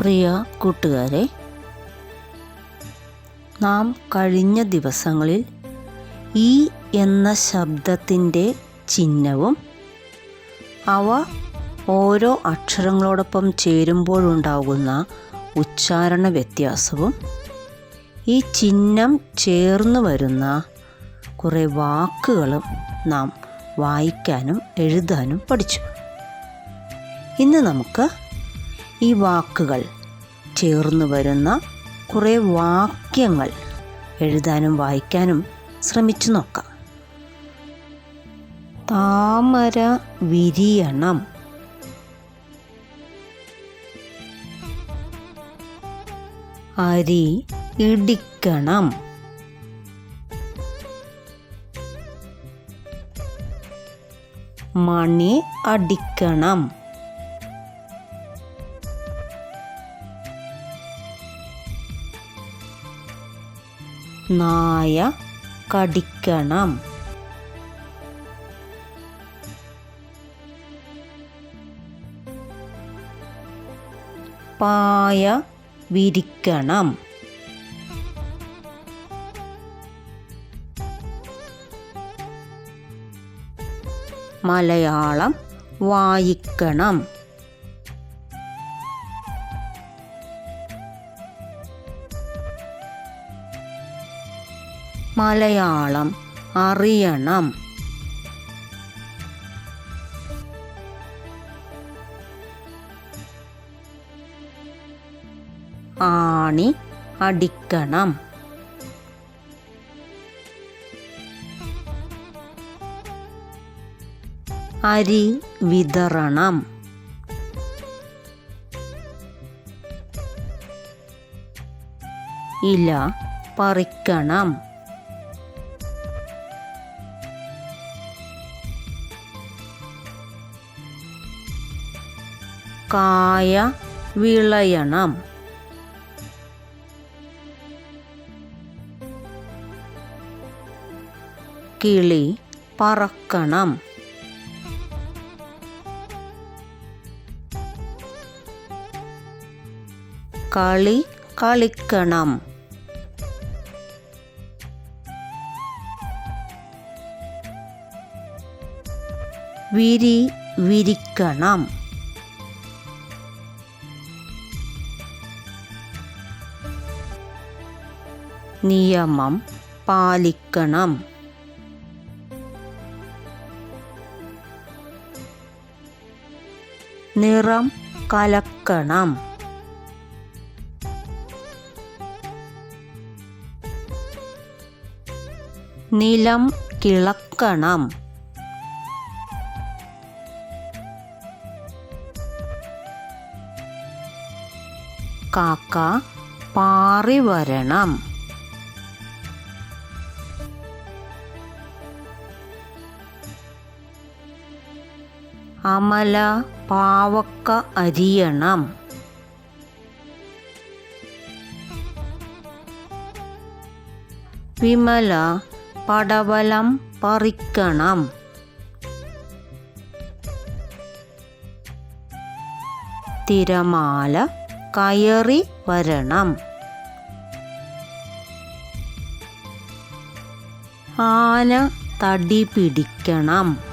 പ്രിയ കൂട്ടുകാരെ നാം കഴിഞ്ഞ ദിവസങ്ങളിൽ ഈ എന്ന ശബ്ദത്തിന്റെ ചിഹ്നവും അവ ഓരോ അക്ഷരങ്ങളോടൊപ്പം ചേരുമ്പോഴുണ്ടാകുന്ന ഉച്ചാരണ വ്യത്യാസവും ഈ ചിഹ്നം ചേർന്ന് വരുന്ന കുറേ വാക്കുകളും നാം വായിക്കാനും എഴുതാനും പഠിച്ചു. ഇന്ന് നമുക്ക് ഈ വാക്കുകൾ ചേർന്നു വരുന്ന കുറേ വാക്യങ്ങൾ എഴുതാനും വായിക്കാനും ശ്രമിച്ചു നോക്കാം. താമര വിരിയണം. അരി ഇടിക്കണം. മണി അടിക്കണം. നായ കടിക്കണം. പായ വിരിക്കണം. മലയാളം വായിക്കണം. മലയാളം അറിയണം. ആണി അടിക്കണം. അരി വിതറണം. ഇല പറിക്കണം. കായ വിളയണം. കിളി പറക്കണം. കളി കളിക്കണം. വിരി വിരിക്കണം. നിയമം പാലിക്കണം. നിറം കലക്കണം. നിലം കിളക്കണം. കാക്ക പാറി വരണം. അമല പാവക്ക അരിയണം. വിമല പടവലം പറിക്കണം. തിരമാല കയറി വരണം. ആന തടി പിടിക്കണം.